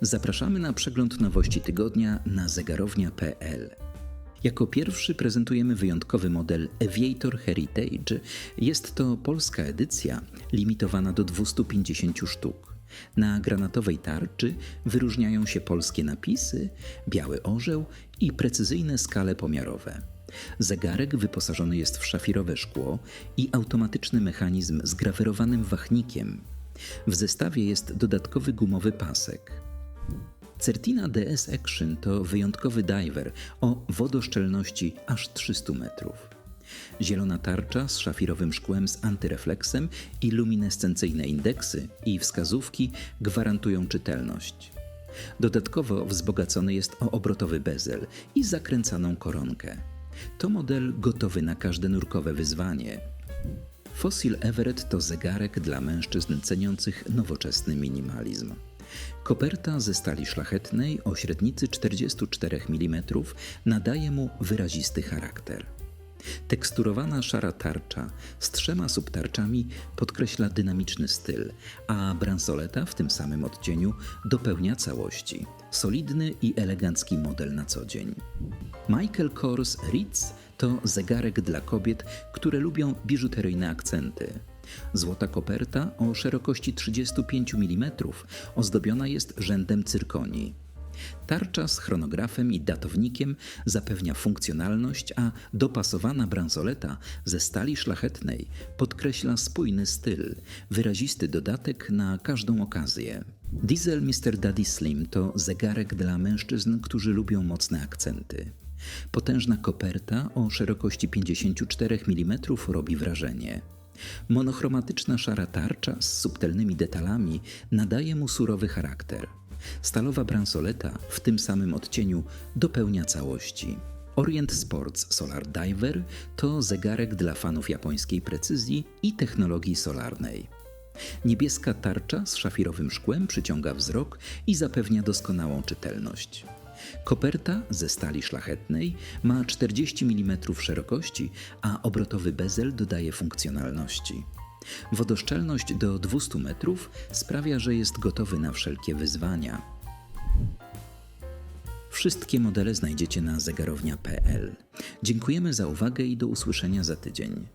Zapraszamy na przegląd nowości tygodnia na zegarownia.pl. Jako pierwszy prezentujemy wyjątkowy model Aviator Heritage. Jest to polska edycja limitowana do 250 sztuk. Na granatowej tarczy wyróżniają się polskie napisy, biały orzeł i precyzyjne skale pomiarowe. Zegarek wyposażony jest w szafirowe szkło i automatyczny mechanizm z grawerowanym wachnikiem. W zestawie jest dodatkowy gumowy pasek. Certina DS Action to wyjątkowy diver o wodoszczelności aż 300 metrów. Zielona tarcza z szafirowym szkłem z antyrefleksem i luminescencyjne indeksy i wskazówki gwarantują czytelność. Dodatkowo wzbogacony jest o obrotowy bezel i zakręcaną koronkę. To model gotowy na każde nurkowe wyzwanie. Fossil Everett to zegarek dla mężczyzn ceniących nowoczesny minimalizm. Koperta ze stali szlachetnej o średnicy 44 mm nadaje mu wyrazisty charakter. Teksturowana szara tarcza z trzema subtarczami podkreśla dynamiczny styl, a bransoleta w tym samym odcieniu dopełnia całości. Solidny i elegancki model na co dzień. Michael Kors Ritz to zegarek dla kobiet, które lubią biżuteryjne akcenty. Złota koperta o szerokości 35 mm ozdobiona jest rzędem cyrkonii. Tarcza z chronografem i datownikiem zapewnia funkcjonalność, a dopasowana bransoleta ze stali szlachetnej podkreśla spójny styl, wyrazisty dodatek na każdą okazję. Diesel Mr. Daddy Slim to zegarek dla mężczyzn, którzy lubią mocne akcenty. Potężna koperta o szerokości 54 mm robi wrażenie. Monochromatyczna szara tarcza z subtelnymi detalami nadaje mu surowy charakter. Stalowa bransoleta w tym samym odcieniu dopełnia całości. Orient Sports Solar Diver to zegarek dla fanów japońskiej precyzji i technologii solarnej. Niebieska tarcza z szafirowym szkłem przyciąga wzrok i zapewnia doskonałą czytelność. Koperta ze stali szlachetnej ma 40 mm szerokości, a obrotowy bezel dodaje funkcjonalności. Wodoszczelność do 200 metrów sprawia, że jest gotowy na wszelkie wyzwania. Wszystkie modele znajdziecie na zegarownia.pl. Dziękujemy za uwagę i do usłyszenia za tydzień.